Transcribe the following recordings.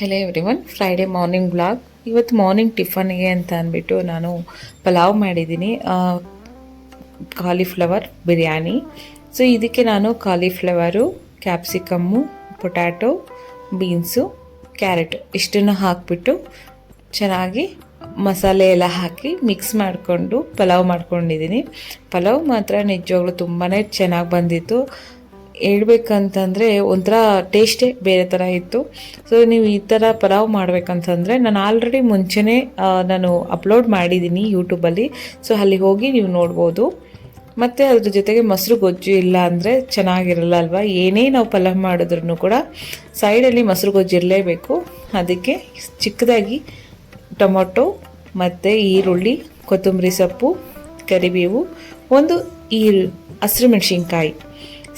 Hello everyone Friday morning blog ಇವತ್ತು morning ಟಿಫನ್ಗೆ ಅಂತ ಅಂದ್ಬಿಟ್ಟು ನಾನು ಪಲಾವ್ ಮಾಡಿದ್ದೀನಿ. ಕಾಲಿಫ್ಲವರ್ ಬಿರಿಯಾನಿ. ಸೊ ಇದಕ್ಕೆ ನಾನು cauliflower capsicum potato beans carrot ಇಷ್ಟನ್ನು ಹಾಕಿಬಿಟ್ಟು ಚೆನ್ನಾಗಿ ಮಸಾಲೆ ಎಲ್ಲ ಹಾಕಿ ಮಿಕ್ಸ್ ಮಾಡಿಕೊಂಡು ಪಲಾವ್ ಮಾಡ್ಕೊಂಡಿದ್ದೀನಿ. ಪಲಾವ್ ಮಾತ್ರ ನಿಜವಾಗ್ಲೂ ತುಂಬಾ ಚೆನ್ನಾಗಿ ಬಂದಿತ್ತು. ಹೇಳ್ಬೇಕಂತಂದರೆ ಒಂಥರ ಟೇಸ್ಟೇ ಬೇರೆ ಥರ ಇತ್ತು. ಸೊ ನೀವು ಈ ಥರ ಪಲಾವ್ ಮಾಡಬೇಕಂತಂದರೆ ನಾನು ಆಲ್ರೆಡಿ ಮುಂಚೆನೇ ನಾನು ಅಪ್ಲೋಡ್ ಮಾಡಿದ್ದೀನಿ ಯೂಟ್ಯೂಬಲ್ಲಿ ಸೊ ಅಲ್ಲಿ ಹೋಗಿ ನೀವು ನೋಡ್ಬೋದು. ಮತ್ತು ಅದ್ರ ಜೊತೆಗೆ ಮೊಸರು ಗೊಜ್ಜು ಇಲ್ಲ ಅಂದರೆ ಚೆನ್ನಾಗಿರಲ್ಲ ಅಲ್ವಾ? ಏನೇ ನಾವು ಪಲಾವ್ ಮಾಡಿದ್ರೂ ಕೂಡ ಸೈಡಲ್ಲಿ ಮೊಸರು ಗೊಜ್ಜು ಇರಲೇಬೇಕು. ಅದಕ್ಕೆ ಚಿಕ್ಕದಾಗಿ ಟೊಮೊಟೊ ಮತ್ತು ಈರುಳ್ಳಿ, ಕೊತ್ತಂಬರಿ ಸೊಪ್ಪು, ಕರಿಬೇವು, ಒಂದು ಈ ಹಸಿರು ಮೆಣಸಿನ್ಕಾಯಿ.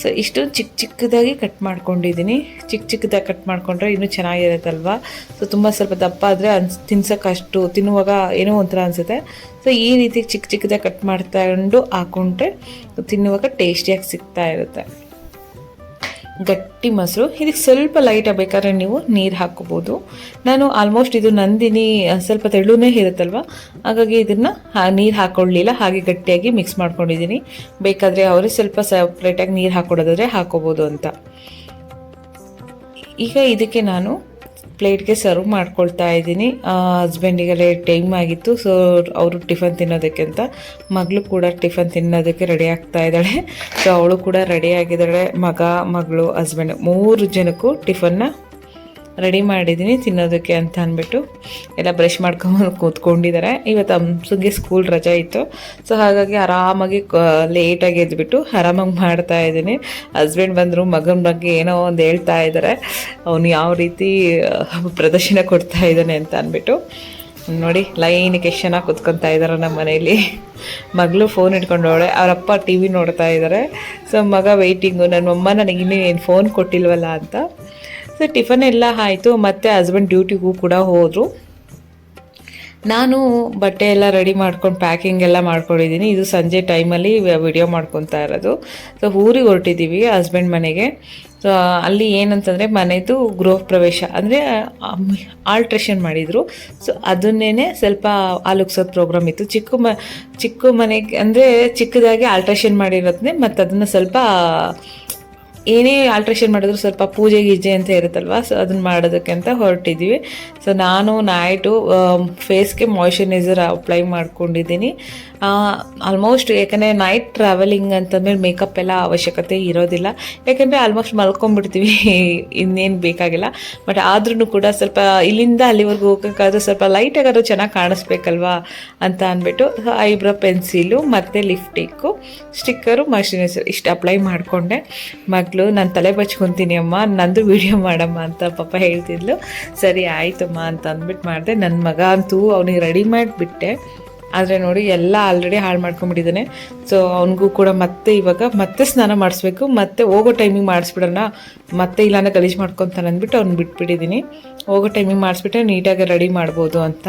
ಸೊ ಇಷ್ಟು ಚಿಕ್ಕ ಚಿಕ್ಕದಾಗಿ ಕಟ್ ಮಾಡ್ಕೊಂಡಿದ್ದೀನಿ. ಚಿಕ್ಕ ಚಿಕ್ಕದಾಗಿ ಕಟ್ ಮಾಡಿಕೊಂಡ್ರೆ ಇನ್ನೂ ಚೆನ್ನಾಗಿರುತ್ತಲ್ವ? ಸೊ ತುಂಬ ಸ್ವಲ್ಪ ದಪ್ಪ ಆದರೆ ಅನ್ಸ್ ತಿನ್ಸೋಕ್ಕಷ್ಟು ತಿನ್ನುವಾಗ ಏನೋ ಒಂಥರ ಅನಿಸುತ್ತೆ. ಸೊ ಈ ರೀತಿ ಚಿಕ್ಕ ಚಿಕ್ಕದಾಗಿ ಕಟ್ ಮಾಡ್ಕೊಂಡು ಹಾಕೊಂಡ್ರೆ ತಿನ್ನುವಾಗ ಟೇಸ್ಟಿಯಾಗಿ ಸಿಗ್ತಾ ಇರುತ್ತೆ. ಗಟ್ಟಿ ಮೊಸರು. ಇದಕ್ಕೆ ಸ್ವಲ್ಪ ಲೈಟಾಗಿ ಬೇಕಾದ್ರೆ ನೀವು ನೀರು ಹಾಕ್ಕೋಬೋದು. ನಾನು ಆಲ್ಮೋಸ್ಟ್ ಇದು ನಂದಿನಿ ಸ್ವಲ್ಪ ತೆಳ್ಳುನೇ ಇರುತ್ತಲ್ವ? ಹಾಗಾಗಿ ಇದನ್ನು ನೀರು ಹಾಕ್ಕೊಳ್ಳಿಲ್ಲ ಹಾಗೆ ಗಟ್ಟಿಯಾಗಿ ಮಿಕ್ಸ್ ಮಾಡ್ಕೊಂಡಿದ್ದೀನಿ. ಬೇಕಾದರೆ ಅವರೇ ಸ್ವಲ್ಪ ಸಪ್ರೇಟಾಗಿ ನೀರು ಹಾಕ್ಕೊಡೋದಾದರೆ ಹಾಕ್ಕೋಬೋದು ಅಂತ. ಈಗ ಇದಕ್ಕೆ ನಾನು ಪ್ಲೇಟ್ಗೆ ಸರ್ವ್ ಮಾಡ್ಕೊಳ್ತಾ ಇದ್ದೀನಿ. ಹಸ್ಬೆಂಡಿಗೆಲ್ಲ ಟೈಮ್ ಆಗಿತ್ತು, ಸೊ ಅವರು ಟಿಫನ್ ತಿನ್ನೋದಕ್ಕೆ ಅಂತ ಮಗಳು ಕೂಡ ಟಿಫನ್ ತಿನ್ನೋದಕ್ಕೆ ರೆಡಿ ಆಗ್ತಾ ಇದ್ದಾಳೆ. ಸೊ ಅವಳು ಕೂಡ ರೆಡಿ ಆಗಿದ್ದಾಳೆ, ಮಗ, ಮಗಳು, ಹಸ್ಬೆಂಡ್ ಮೂರು ಜನಕ್ಕೂ ಟಿಫನ್ನ ರೆಡಿ ಮಾಡಿದ್ದೀನಿ, ತಿನ್ನೋದಕ್ಕೆ ಅಂತ ಅಂದ್ಬಿಟ್ಟು ಎಲ್ಲ ಬ್ರಷ್ ಮಾಡ್ಕೊಂಡು ಕೂತ್ಕೊಂಡಿದ್ದಾರೆ. ಇವತ್ತು ಅಂಸುಗೆ ಸ್ಕೂಲ್ ರಜೆ ಇತ್ತು. ಸೊ ಹಾಗಾಗಿ ಆರಾಮಾಗಿ ಲೇಟಾಗಿ ಎದ್ಬಿಟ್ಟು ಆರಾಮಾಗಿ ಮಾಡ್ತಾ ಇದ್ದೀನಿ. ಹಸ್ಬೆಂಡ್ ಬಂದರು, ಮಗನ ಬಗ್ಗೆ ಏನೋ ಒಂದು ಹೇಳ್ತಾ ಇದ್ದಾರೆ. ಅವನು ಯಾವ ರೀತಿ ಪ್ರದರ್ಶನ ಕೊಡ್ತಾ ಇದ್ದಾನೆ ಅಂತ ಅಂದ್ಬಿಟ್ಟು, ನೋಡಿ ಲೈನಿಗೆ ಎಷ್ಟು ಚೆನ್ನಾಗಿ ಕುತ್ಕೊತಾ ಇದ್ದಾರೆ ನಮ್ಮ ಮನೆಯಲ್ಲಿ ಮಗಳು ಫೋನ್ ಇಟ್ಕೊಂಡವಳೆ ಅವರಪ್ಪ ಟಿ ವಿ ನೋಡ್ತಾ ಇದ್ದಾರೆ ಸೊ ಮಗ ವೆಯ್ಟಿಂಗು ನನ್ನ ಅಮ್ಮ ನನಗೆ ಇನ್ನೂ ಏನು ಫೋನ್ ಕೊಟ್ಟಿಲ್ವಲ್ಲ ಅಂತ. ಸೊ ಟಿಫನ್ ಎಲ್ಲ ಆಯಿತು, ಮತ್ತು ಹಸ್ಬೆಂಡ್ ಡ್ಯೂಟಿಗೂ ಕೂಡ ಹೋದರು. ನಾನು ಬಟ್ಟೆ ಎಲ್ಲ ರೆಡಿ ಮಾಡ್ಕೊಂಡು ಪ್ಯಾಕಿಂಗ್ ಎಲ್ಲ ಮಾಡ್ಕೊಂಡಿದ್ದೀನಿ. ಇದು ಸಂಜೆ ಟೈಮಲ್ಲಿ ವಿಡಿಯೋ ಮಾಡ್ಕೊತಾ ಇರೋದು. ಸೊ ಊರಿಗೆ ಹೊರಟಿದ್ದೀವಿ ಹಸ್ಬೆಂಡ್ ಮನೆಗೆ. ಸೊ ಅಲ್ಲಿ ಏನಂತಂದರೆ ಮನೆದು ಗೃಹ ಪ್ರವೇಶ, ಅಂದರೆ ಆಲ್ಟ್ರೇಷನ್ ಮಾಡಿದರು. ಸೊ ಅದನ್ನೇ ಸ್ವಲ್ಪ ಆಲೋಕ್ಸೋದು ಪ್ರೋಗ್ರಾಮ್ ಇತ್ತು. ಚಿಕ್ಕ ಮ, ಚಿಕ್ಕ ಮನೆಗೆ, ಅಂದರೆ ಚಿಕ್ಕದಾಗಿ ಆಲ್ಟ್ರೇಷನ್ ಮಾಡಿರೋದನ್ನೇ ಮತ್ತು ಅದನ್ನು ಸ್ವಲ್ಪ ಏನೇ ಆಲ್ಟ್ರೇಷನ್ ಮಾಡಿದ್ರು ಸ್ವಲ್ಪ ಪೂಜೆ ಗೀಜೆ ಅಂತ ಇರುತ್ತಲ್ವ ಸೊ ಅದನ್ನ ಮಾಡೋದಕ್ಕೆ ಅಂತ ಹೊರಟಿದ್ದೀವಿ ಸೊ ನಾನು ನೈಟು ಫೇಸ್ಗೆ ಮಾಯ್ಶ್ಚರೈಸರ್ ಅಪ್ಲೈ ಮಾಡ್ಕೊಂಡಿದ್ದೀನಿ. ಆಲ್ಮೋಸ್ಟ್ ಯಾಕಂದರೆ ನೈಟ್ ಟ್ರಾವೆಲಿಂಗ್ ಅಂತಂದ್ಮೇಲೆ ಮೇಕಪ್ ಎಲ್ಲ ಅವಶ್ಯಕತೆ ಇರೋದಿಲ್ಲ. ಯಾಕಂದರೆ ಆಲ್ಮೋಸ್ಟ್ ಮಲ್ಕೊಂಡ್ಬಿಡ್ತೀವಿ, ಇನ್ನೇನು ಬೇಕಾಗಿಲ್ಲ. ಬಟ್ ಆದ್ರೂ ಕೂಡ ಸ್ವಲ್ಪ ಇಲ್ಲಿಂದ ಅಲ್ಲಿವರೆಗೂ ಹೋಗೋಕ್ಕಾದ್ರೂ ಸ್ವಲ್ಪ ಲೈಟಾಗಾದ್ರೂ ಚೆನ್ನಾಗಿ ಕಾಣಿಸ್ಬೇಕಲ್ವಾ ಅಂತ ಅಂದ್ಬಿಟ್ಟು ಐಬ್ರೋ ಪೆನ್ಸಿಲು ಮತ್ತು ಲಿಫ್ಟಿಕ್ಕು ಸ್ಟಿಕ್ಕರು ಮಾಯಿಶ್ಚರೈಸರ್ ಇಷ್ಟು ಅಪ್ಲೈ ಮಾಡಿಕೊಂಡೆ. ಮಗಳು, ನಾನು ತಲೆ ಬಚ್ಕೊತೀನಿ ಅಮ್ಮ, ನಂದು ವಿಡಿಯೋ ಮಾಡಮ್ಮ ಅಂತ ಪಾಪ ಹೇಳ್ತಿದ್ಲು. ಸರಿ, ಆಯಿತಮ್ಮ ಅಂತ ಅಂದ್ಬಿಟ್ಟು ಮಾಡಿದೆ. ನನ್ನ ಮಗ ಅಂತೂ ಅವನಿಗೆ ರೆಡಿ ಮಾಡಿಬಿಟ್ಟೆ. ಆದರೆ ನೋಡಿ ಎಲ್ಲ ಆಲ್ರೆಡಿ ಹಾಳು ಮಾಡ್ಕೊಂಡ್ಬಿಟ್ಟಿದ್ದಾನೆ ಸೊ ಅವನಿಗೂ ಕೂಡ ಮತ್ತೆ ಇವಾಗ ಮತ್ತೆ ಸ್ನಾನ ಮಾಡಿಸ್ಬೇಕು, ಮತ್ತೆ ಹೋಗೋ ಟೈಮಿಗೆ ಮಾಡಿಸ್ಬಿಡೋಣ, ಮತ್ತೆ ಇಲ್ಲಾಂದ್ರೆ ಗಲೀಜು ಮಾಡ್ಕೊತಾನೆ ಅಂದ್ಬಿಟ್ಟು ಅವ್ನು ಬಿಟ್ಬಿಟ್ಟಿದ್ದೀನಿ. ಹೋಗೋ ಟೈಮಿಗೆ ಮಾಡಿಸ್ಬಿಟ್ರೆ ನೀಟಾಗಿ ರೆಡಿ ಮಾಡ್ಬೋದು ಅಂತ.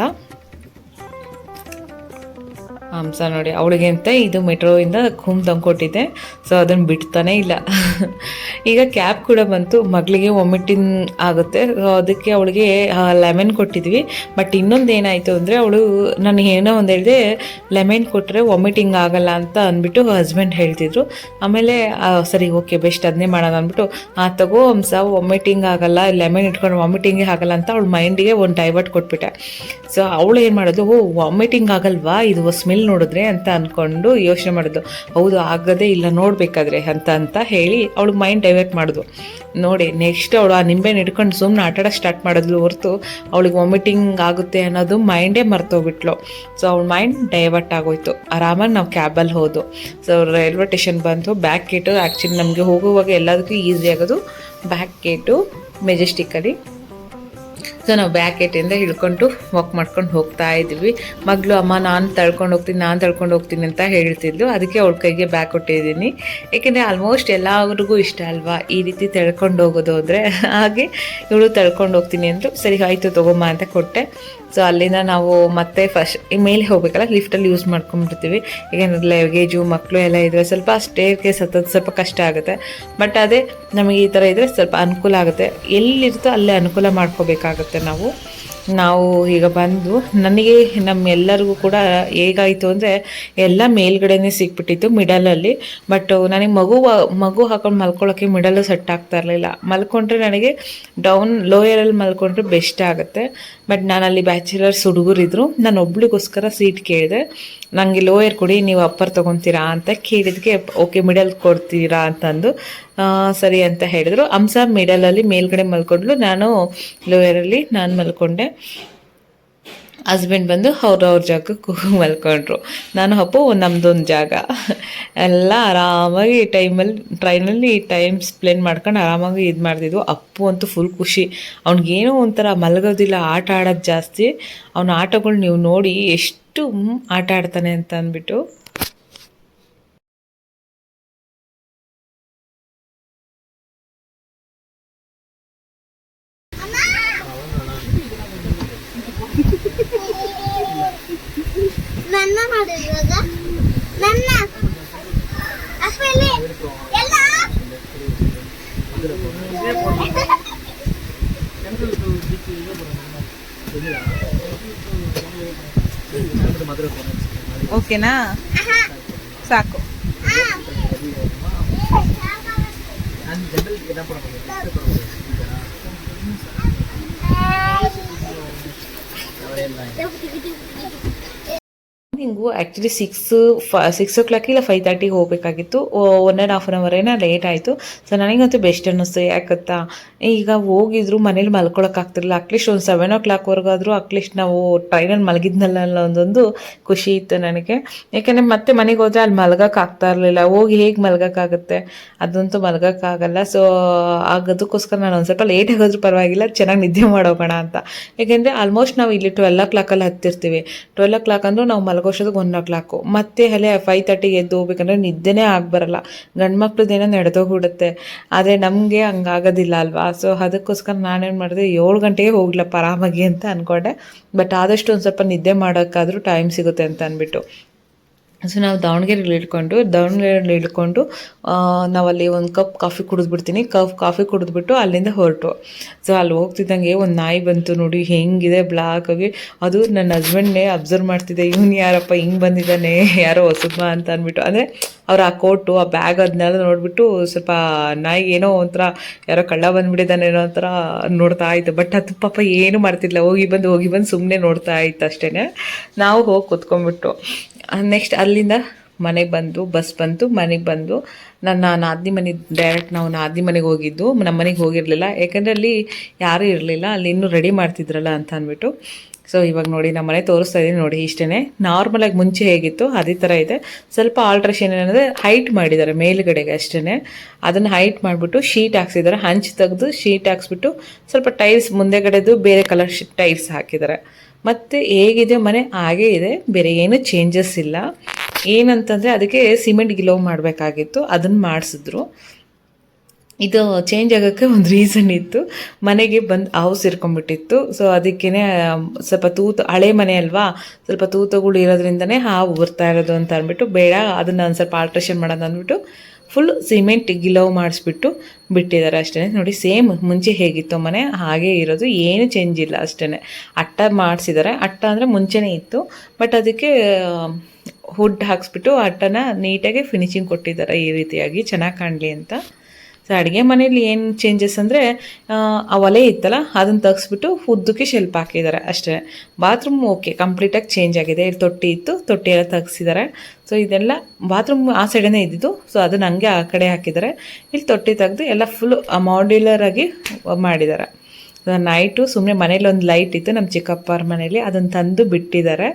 ಹಂಸ ನೋಡಿ ಅವಳಿಗೆ ಅಂತ ಇದು ಮೆಟ್ರೋಯಿಂದ ಕುಮ್ ತಂದ್ಕೊಟ್ಟಿದ್ದೆ. ಸೊ ಅದನ್ನು ಬಿಡ್ತಾನೆ ಇಲ್ಲ. ಈಗ ಕ್ಯಾಬ್ ಕೂಡ ಬಂತು. ಮಗಳಿಗೆ ವಾಮಿಟಿಂಗ್ ಆಗುತ್ತೆ. ಅದಕ್ಕೆ ಅವಳಿಗೆ ಲೆಮನ್ ಕೊಟ್ಟಿದ್ವಿ. ಬಟ್ ಇನ್ನೊಂದು ಏನಾಯಿತು ಅಂದರೆ, ಅವಳು ನಾನು ಏನೋ ಒಂದು ಹೇಳಿದೆ, ಲೆಮನ್ ಕೊಟ್ಟರೆ ವಾಮಿಟಿಂಗ್ ಆಗಲ್ಲ ಅಂತ ಅಂದ್ಬಿಟ್ಟು ಹಸ್ಬೆಂಡ್ ಹೇಳ್ತಿದ್ರು. ಆಮೇಲೆ ಸರಿ, ಓಕೆ, ಬೆಸ್ಟ್ ಅದನ್ನೇ ಮಾಡೋಣ ಅಂದ್ಬಿಟ್ಟು, ಆ, ತಗೋ ಹಂಸ ವಾಮಿಟಿಂಗ್ ಆಗಲ್ಲ, ಲೆಮನ್ ಇಟ್ಕೊಂಡು ವಾಮಿಟಿಂಗೇ ಆಗಲ್ಲ ಅಂತ ಅವಳ ಮೈಂಡಿಗೆ ಒಂದು ಡೈವರ್ಟ್ ಕೊಟ್ಬಿಟ್ಟೆ. ಸೊ ಅವಳು ಏನು ಮಾಡೋದು ಓ, ವಾಮಿಟಿಂಗ್ ಆಗಲ್ವಾ? ಇದು ಸ್ಮೆಲ್ ನೋಡಿದ್ರೆ ಅಂತ ಅಂದ್ಕೊಂಡು ಯೋಚನೆ ಮಾಡಿದ್ದು. ಹೌದು, ಆಗದೇ ಇಲ್ಲ, ನೋಡಬೇಕಾದ್ರೆ ಅಂತ ಅಂತ ಹೇಳಿ ಅವಳು ಮೈಂಡ್ ಡೈವರ್ಟ್ ಮಾಡಿದ್ವು. ನೋಡಿ ನೆಕ್ಸ್ಟ್ ಅವಳು ಆ ನಿಂಬೆನ ಹಿಡ್ಕೊಂಡು ಸುಮ್ಮನೆ ಆಟಾಡೋಕೆ ಸ್ಟಾರ್ಟ್ ಮಾಡಿದ್ಲು ಹೊರತು ಅವಳಿಗೆ ವಾಮಿಟಿಂಗ್ ಆಗುತ್ತೆ ಅನ್ನೋದು ಮೈಂಡೇ ಮರ್ತೋಗ್ಬಿಟ್ಲು. ಸೊ ಅವಳ ಮೈಂಡ್ ಡೈವರ್ಟ್ ಆಗೋಯ್ತು. ಆರಾಮಾಗಿ ನಾವು ಕ್ಯಾಬಲ್ಲಿ ಹೋದು. ಸೊ ರೈಲ್ವೆ ಸ್ಟೇಷನ್ ಬಂತು ಬ್ಯಾಕ್ ಗೇಟು ಆ್ಯಕ್ಚುಲಿ ನಮಗೆ ಹೋಗುವಾಗ ಎಲ್ಲದಕ್ಕೂ ಈಸಿ ಆಗೋದು. ಬ್ಯಾಕ್ ಗೇಟು ಮೆಜೆಸ್ಟಿಕ್ಕಲ್ಲಿ ಸೊ ನಾವು ಬ್ಯಾಕ್ ಹಿಳ್ಕೊಂಡು ಹಿಡ್ಕೊಂಡು ವಾಕ್ ಮಾಡ್ಕೊಂಡು ಹೋಗ್ತಾ ಇದ್ವಿ. ಮಗಳು, ಅಮ್ಮ, ನಾನು ತಳ್ಕೊಂಡು ಹೋಗ್ತೀನಿ, ನಾನು ತಳ್ಕೊಂಡು ಹೋಗ್ತೀನಿ ಅಂತ ಹೇಳ್ತಿದ್ಲು. ಅದಕ್ಕೆ ಅವಳ ಕೈಗೆ ಬ್ಯಾಗ್ ಕೊಟ್ಟಿದ್ದೀನಿ. ಏಕೆಂದರೆ ಆಲ್ಮೋಸ್ಟ್ ಎಲ್ಲರಿಗೂ ಇಷ್ಟ ಅಲ್ವಾ ಈ ರೀತಿ ತಳ್ಕೊಂಡು ಹೋಗೋದು ಅಂದರೆ? ಹಾಗೆ ಇವಳು ತಳ್ಕೊಂಡು ಹೋಗ್ತೀನಿ ಅಂದರು ಸರಿ, ಆಯಿತು ತೊಗೊಂಬ ಅಂತ ಕೊಟ್ಟೆ. ಸೊ ಅಲ್ಲಿಂದ ನಾವು ಮತ್ತೆ ಫಸ್ಟ್ ಮೇಲೆ ಹೋಗ್ಬೇಕಲ್ಲ ಲಿಫ್ಟಲ್ಲಿ ಯೂಸ್ ಮಾಡ್ಕೊಂಡ್ಬಿಡ್ತೀವಿ ಯಾಕೆಂದ್ರೆ ಲಗೇಜು ಮಕ್ಕಳು ಎಲ್ಲ ಇದ್ದರೆ ಸ್ವಲ್ಪ ಸ್ಟೇರ್ ಕೇಸ್ ಹತ್ತೋದು ಸ್ವಲ್ಪ ಕಷ್ಟ ಆಗುತ್ತೆ. ಬಟ್ ಅದೇ ನಮಗೆ ಈ ಥರ ಇದ್ದರೆ ಸ್ವಲ್ಪ ಅನುಕೂಲ ಆಗುತ್ತೆ. ಎಲ್ಲಿರ್ತೋ ಅಲ್ಲೇ ಅನುಕೂಲ ಮಾಡ್ಕೋಬೇಕಾಗುತ್ತೆ ನಾವು. ನಾವು ಈಗ ಬಂದು ನನಗೆ ನಮ್ಮೆಲ್ಲರಿಗೂ ಕೂಡ ಹೇಗಾಯಿತು ಅಂದರೆ ಎಲ್ಲ ಮೇಲ್ಗಡೆನೇ ಸಿಕ್ಬಿಟ್ಟಿತ್ತು ಮಿಡಲಲ್ಲಿ ಬಟ್ ನನಗೆ ಮಗು ಮಗು ಹಾಕೊಂಡು ಮಲ್ಕೊಳ್ಳೋಕ್ಕೆ ಮಿಡಲು ಸೆಟ್ ಆಗ್ತಾ ಇರಲಿಲ್ಲ. ಮಲ್ಕೊಂಡ್ರೆ ನನಗೆ ಡೌನ್ ಲೋಯರಲ್ಲಿ ಮಲ್ಕೊಂಡ್ರೆ ಬೆಸ್ಟ್ ಆಗುತ್ತೆ. ಬಟ್ ನಾನು ಅಲ್ಲಿ ಬ್ಯಾಚುಲರ್ಸ್ ಹುಡುಗರಿದ್ರು. ನಾನು ಒಬ್ಳಿಗೋಸ್ಕರ ಸೀಟ್ ಕೇಳಿದೆ. ನನಗೆ ಲೋಯರ್ ಕೊಡಿ, ನೀವು ಅಪ್ಪರ್ ತೊಗೊತೀರಾ ಅಂತ ಕೇಳಿದಕ್ಕೆ ಓಕೆ ಮಿಡಲ್ ಕೊಡ್ತೀರಾ ಅಂತಂದು ಸರಿ ಅಂತ ಹೇಳಿದ್ರು. ಹಂಸ ಮಿಡಲಲ್ಲಿ ಮೇಲ್ಗಡೆ ಮಲ್ಕೊಂಡ್ಲು. ನಾನು ಲೋಯರಲ್ಲಿ ನಾನು ಮಲ್ಕೊಂಡೆ. ಹಸ್ಬೆಂಡ್ ಬಂದು ಅವ್ರ ಅವ್ರ ಜಾಗಕ್ಕೆ ಮಲ್ಕೊಂಡ್ರು. ನಾನು ಅಪ್ಪು ನಮ್ಮದೊಂದು ಜಾಗ. ಎಲ್ಲ ಆರಾಮಾಗಿ ಟೈಮಲ್ಲಿ ಟ್ರೈನಲ್ಲಿ ಟೈಮ್ ಸ್ಪ್ಲೇನ್ ಮಾಡ್ಕೊಂಡು ಆರಾಮಾಗಿ ಇದು ಮಾಡ್ತಿದ್ವು. ಅಪ್ಪು ಅಂತೂ ಫುಲ್ ಖುಷಿ. ಅವ್ನಿಗೇನೋ ಒಂಥರ ಮಲಗೋದಿಲ್ಲ. ಆಟ ಆಡೋದು ಜಾಸ್ತಿ. ಅವನ ಆಟಗಳು ನೀವು ನೋಡಿ ಎಷ್ಟು ಮ್, ಆಟ ಆಡ್ತಾನೆ ಅಂತ ಅಂದ್ಬಿಟ್ಟು ನನ್ನ ಮಾಡಿರುವಾಗ ನನ್ನ ಅಪ್ಪಲ್ಲಿ ಎಲ್ಲ ಓಕೆನಾ? ಸಾಕು. ಹಿಂಗು ಆ್ಯಕ್ಚುಲಿ ಸಿಕ್ಸ್ ಫ ಸಿಕ್ಸ್ ಓ ಕ್ಲಾಕ್ ಇಲ್ಲ ಫೈವ್ ತರ್ಟಿಗೆ ಹೋಗಬೇಕಾಗಿತ್ತು. ಒನ್ ಆ್ಯಂಡ್ ಹಾಫ್ ಅನ್ ಏನೋ ಲೇಟ್ ಆಯಿತು. ಸೊ ನನಗಂತೂ ಬೆಸ್ಟ್ ಅನ್ನಿಸ್ತು. ಯಾಕತ್ತಾ? ಈಗ ಹೋಗಿದ್ರು, ಮನೇಲಿ ಮಲ್ಕೊಳಕ್ಕಾಗ್ತಿರಲಿಲ್ಲ ಅಟ್ಲೀಸ್ಟ್ ಒಂದು ಸೆವೆನ್ ಓ ಕ್ಲಾಕ್ವರೆಗಾದರೂ ಅಟ್ಲೀಸ್ಟ್ ನಾವು ಟ್ರೈನಲ್ಲಿ ಮಲಗಿದ್ನಲ್ಲ ಅನ್ನೋ ಒಂದೊಂದು ಖುಷಿ ಇತ್ತು ನನಗೆ. ಯಾಕೆಂದರೆ ಮತ್ತೆ ಮನೆಗೆ ಹೋದರೆ ಅಲ್ಲಿ ಮಲಗೋಕ್ಕಾಗ್ತಾ ಇರಲಿಲ್ಲ. ಹೋಗಿ ಹೇಗೆ ಮಲಗೋಕ್ಕಾಗುತ್ತೆ ಅದಂತೂ ಮಲಗೋಕ್ಕಾಗಲ್ಲ ಸೊ ಆಗೋದಕ್ಕೋಸ್ಕರ ನಾನು ಒಂದು ಸ್ವಲ್ಪ ಲೇಟ್ ಆಗೋದ್ರೂ ಪರವಾಗಿಲ್ಲ. ಚೆನ್ನಾಗಿ ನಿದ್ದೆ ಮಾಡೋಗೋಣ ಅಂತ. ಯಾಕೆಂದರೆ ಆಲ್ಮೋಸ್ಟ್ ನಾವು ಇಲ್ಲಿ ಟ್ವೆಲ್ ಓ ಕ್ಲಾಕಲ್ಲಿ ಹತ್ತಿರ್ತೀವಿ. ಟ್ವೆಲ್ ಓ ಕ್ಲಾಕ್ ಅಂದರೂ ನಾವು ಮಲಗೋಷ್ಟೊತ್ತಿಗೆ ಒನ್ ಓ ಕ್ಲಾಕು ಮತ್ತೆ ಅಲ್ಲೇ ಫೈವ್ ತರ್ಟಿಗೆ ಎದ್ದು ಹೋಗ್ಬೇಕಂದ್ರೆ ನಿದ್ದೆನೇ ಆಗ್ಬರಲ್ಲ ಗಂಡು ಮಕ್ಳದ್ದೇನೋ ನಡೆದೋಗ್ಬಿಡುತ್ತೆ. ಆದರೆ ನಮಗೆ ಹಂಗಾಗೋದಿಲ್ಲ ಅಲ್ವಾ? ಸೊ ಅದಕ್ಕೋಸ್ಕರ ನಾನೇನು ಮಾಡಿದೆ, ಏಳು ಗಂಟೆಗೆ ಹೋಗ್ಲಪ್ಪ ಆರಾಮಾಗಿ ಅಂತ ಅಂದ್ಕೊಂಡೆ ಬಟ್ ಆದಷ್ಟು ಒಂದು ಸ್ವಲ್ಪ ನಿದ್ದೆ ಮಾಡೋಕ್ಕಾದ್ರೂ ಟೈಮ್ ಸಿಗುತ್ತೆ ಅಂತ ಅಂದ್ಬಿಟ್ಟು ಸೊ ನಾವು ದಾವಣಗೆರೆಯಲ್ಲಿ ಇಳ್ಕೊಂಡು ದಾವಣಗೆರೆಯಲ್ಲಿ ಇಳ್ಕೊಂಡು ನಾವಲ್ಲಿ ಒಂದು ಕಪ್ ಕಾಫಿ ಕುಡಿದ್ಬಿಡ್ತೀನಿ. ಕಪ್ ಕಾಫಿ ಕುಡಿದ್ಬಿಟ್ಟು ಅಲ್ಲಿಂದ ಹೊರಟು. ಸೊ ಅಲ್ಲಿ ಹೋಗ್ತಿದ್ದಂಗೆ ಒಂದು ನಾಯಿ ಬಂತು ನೋಡಿ, ಹೆಂಗಿದೆ ಬ್ಲಾಕ್ ಆಗಿ. ಅದು ನನ್ನ ಹಸ್ಬೆಂಡ್ನೇ ಅಬ್ಸರ್ವ್ ಮಾಡ್ತಿದ್ದೆ ಇವ್ನು ಯಾರಪ್ಪ ಹಿಂಗೆ ಬಂದಿದ್ದಾನೆ? ಯಾರೋ ಹೊಸಬ ಅಂತ ಅಂದ್ಬಿಟ್ಟು. ಅಂದರೆ ಅವ್ರು ಆ ಕೋಟು ಆ ಬ್ಯಾಗ್ ಅದನ್ನೆಲ್ಲ ನೋಡಿಬಿಟ್ಟು ಸ್ವಲ್ಪ ನಾಯಿಗೆ ಏನೋ ಒಂಥರ ಯಾರೋ ಕಳ್ಳ ಬಂದ್ಬಿಟ್ಟಿದ್ದಾನೆ ಏನೋ ಒಂಥರ ನೋಡ್ತಾ ಇತ್ತು ಬಟ್ ಅದು ಪಾಪ ಏನು ಮಾಡ್ತಿಲ್ಲ ಹೋಗಿ ಬಂದು ಹೋಗಿ ಬಂದು ಸುಮ್ಮನೆ ನೋಡ್ತಾ ಇತ್ತು ಅಷ್ಟೇ ನಾವು ಹೋಗಿ ಕೂತ್ಕೊಂಡ್ಬಿಟ್ಟು ನೆಕ್ಸ್ಟ್ ಅಲ್ಲಿಂದ ಮನೆಗೆ ಬಂದು ಬಸ್ ಬಂತು ಮನೆಗೆ ಬಂದು ನನ್ನ ನಾದಿ ಮನೆ ಡೈರೆಕ್ಟ್ ನಾವು ನಾದಿ ಮನೆಗೆ ಹೋಗಿದ್ದು. ನಮ್ಮ ಮನೆಗೆ ಹೋಗಿರಲಿಲ್ಲ. ಯಾಕಂದರೆ ಅಲ್ಲಿ ಯಾರೂ ಇರಲಿಲ್ಲ. ಅಲ್ಲಿ ಇನ್ನೂ ರೆಡಿ ಮಾಡ್ತಿದ್ರಲ್ಲ ಅಂತ ಅಂದ್ಬಿಟ್ಟು. ಸೊ ಇವಾಗ ನೋಡಿ ನಮ್ಮ ಮನೆ ತೋರಿಸ್ತಾ ಇದ್ದೀನಿ ನೋಡಿ ಇಷ್ಟೇ ನಾರ್ಮಲಾಗಿ ಮುಂಚೆ ಹೇಗಿತ್ತು, ಅದೇ ಥರ ಇದೆ. ಸ್ವಲ್ಪ ಆಲ್ಟ್ರೇಷನ್ ಏನಂದರೆ ಹೈಟ್ ಮಾಡಿದ್ದಾರೆ ಮೇಲುಗಡೆಗೆ ಅಷ್ಟೇ ಅದನ್ನು ಹೈಟ್ ಮಾಡಿಬಿಟ್ಟು ಶೀಟ್ ಹಾಕ್ಸಿದ್ದಾರೆ. ಹಂಚು ತೆಗೆದು ಶೀಟ್ ಹಾಕ್ಸ್ಬಿಟ್ಟು ಸ್ವಲ್ಪ ಟೈಲ್ಸ್ ಮುಂದೆಗಡೆದು ಬೇರೆ ಕಲರ್ ಟೈಲ್ಸ್ ಹಾಕಿದ್ದಾರೆ. ಮತ್ತು ಹೇಗಿದೆ ಮನೆ? ಹಾಗೇ ಇದೆ. ಬೇರೆ ಏನು ಚೇಂಜಸ್ ಇಲ್ಲ. ಏನಂತಂದರೆ ಅದಕ್ಕೆ ಸಿಮೆಂಟ್ ಗಿಲೋ ಮಾಡಬೇಕಾಗಿತ್ತು. ಅದನ್ನು ಮಾಡಿಸಿದ್ರು. ಇದು ಚೇಂಜ್ ಆಗೋಕ್ಕೆ ಒಂದು ರೀಸನ್ ಇತ್ತು. ಮನೆಗೆ ಬಂದು ಹೌಸ್ ಇರ್ಕೊಂಡ್ಬಿಟ್ಟಿತ್ತು ಸೊ ಅದಕ್ಕೇ ಸ್ವಲ್ಪ ತೂತು, ಹಳೆ ಮನೆ ಅಲ್ವಾ? ಸ್ವಲ್ಪ ತೂತುಗಳು ಇರೋದ್ರಿಂದನೇ ಹಾವು ಬರ್ತಾ ಇರೋದು ಅಂತ ಅಂದ್ಬಿಟ್ಟು ಬೇಡ, ಅದನ್ನು ಒಂದು ಸ್ವಲ್ಪ ಆಲ್ಟ್ರೇಷನ್ ಮಾಡೋದು ಅಂದ್ಬಿಟ್ಟು ಫುಲ್ ಸಿಮೆಂಟ್ ಗಿಲವ್ ಮಾಡಿಸ್ಬಿಟ್ಟು ಬಿಟ್ಟಿದ್ದಾರೆ ಅಷ್ಟೇ ನೋಡಿ ಸೇಮ್ ಮುಂಚೆ ಹೇಗಿತ್ತು ಮನೆ, ಹಾಗೇ ಇರೋದು, ಏನು ಚೇಂಜ್ ಇಲ್ಲ ಅಷ್ಟೇ ಅಟ್ಟ ಮಾಡಿಸಿದ್ದಾರೆ. ಅಟ್ಟ ಅಂದರೆ ಮುಂಚೆನೇ ಇತ್ತು. ಬಟ್ ಅದಕ್ಕೆ ಹುಡ್ ಹಾಕ್ಸ್ಬಿಟ್ಟು ಅಟ್ಟನ ನೀಟಾಗಿ ಫಿನಿಶಿಂಗ್ ಕೊಟ್ಟಿದ್ದಾರೆ ಈ ರೀತಿಯಾಗಿ. ಚೆನ್ನಾಗಿ ಕಾಣಲಿ ಅಂತ. ಅಡುಗೆ ಮನೇಲಿ ಏನು ಚೇಂಜಸ್ ಅಂದರೆ, ಆ ಒಲೆ ಇತ್ತಲ್ಲ, ಅದನ್ನು ತೆಗೆಸ್ಬಿಟ್ಟು ಉದ್ದಕ್ಕೆ ಶೆಲ್ಪ್ ಹಾಕಿದ್ದಾರೆ ಅಷ್ಟೇ. ಬಾತ್ರೂಮ್ ಓಕೆ ಕಂಪ್ಲೀಟಾಗಿ ಚೇಂಜ್ ಆಗಿದೆ. ಇಲ್ಲಿ ತೊಟ್ಟಿ ಇತ್ತು, ತೊಟ್ಟಿ ಎಲ್ಲ ತೆಗೆಸಿದ್ದಾರೆ. ಸೊ ಇದೆಲ್ಲ ಬಾತ್ರೂಮ್ ಆ ಸೈಡೇ ಇದ್ದಿದ್ದು. ಸೊ ಅದನ್ನ ಹಂಗೆ ಆ ಕಡೆ ಹಾಕಿದ್ದಾರೆ. ಇಲ್ಲಿ ತೊಟ್ಟಿ ತೆಗೆದು ಎಲ್ಲ ಫುಲ್ ಮಾಡ್ಯುಲರ್ ಆಗಿ ಮಾಡಿದ್ದಾರೆ. ನೈಟು ಸುಮ್ಮನೆ ಮನೇಲಿ ಒಂದು ಲೈಟ್ ಇತ್ತು ನಮ್ಮ ಚಿಕ್ಕಪ್ಪರ ಮನೇಲಿ. ಅದನ್ನು ತಂದು ಬಿಟ್ಟಿದ್ದಾರೆ